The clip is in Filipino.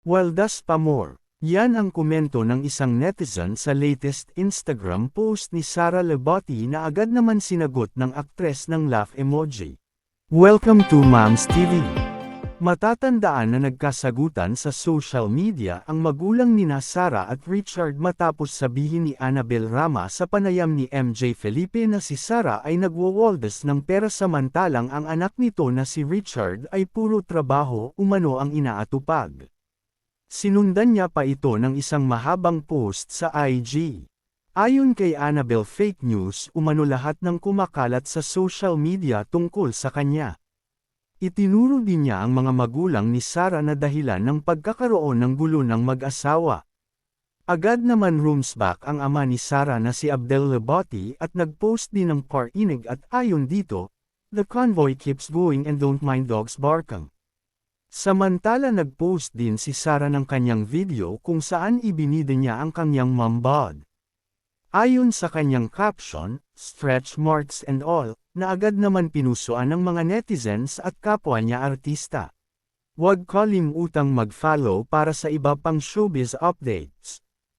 Waldas pa more. Yan ang komento ng isang netizen sa latest Instagram post ni Sara Lebotti na agad naman sinagot ng aktres ng laugh emoji. Welcome to Moms TV. Matatandaan na nagkasagutan sa social media ang magulang ni Sara at Richard matapos sabihin ni Annabel Rama sa panayam ni MJ Felipe na si Sara ay nagwawaldas ng pera samantalang ang anak nito na si Richard ay puro trabaho umano ang inaatupag. Sinundan niya pa ito ng isang mahabang post sa IG. Ayon kay Annabel Fake News umano lahat ng kumakalat sa social media tungkol sa kanya. Itinuro din niya ang mga magulang ni Sara na dahilan ng pagkakaroon ng gulo ng mag-asawa. Agad naman rooms back ang ama ni Sara na si Abdel Lebotti at nagpost din ng parinig at ayon dito, The convoy keeps going and don't mind dogs barking. Samantala nagpost din si Sara ng kanyang video kung saan ibinida niya ang kanyang mom bod. Ayon sa kanyang caption, stretch marks and all, na agad naman pinusuan ng mga netizens at kapwa niya artista. Huwag kalimutang mag-follow para sa iba pang showbiz updates.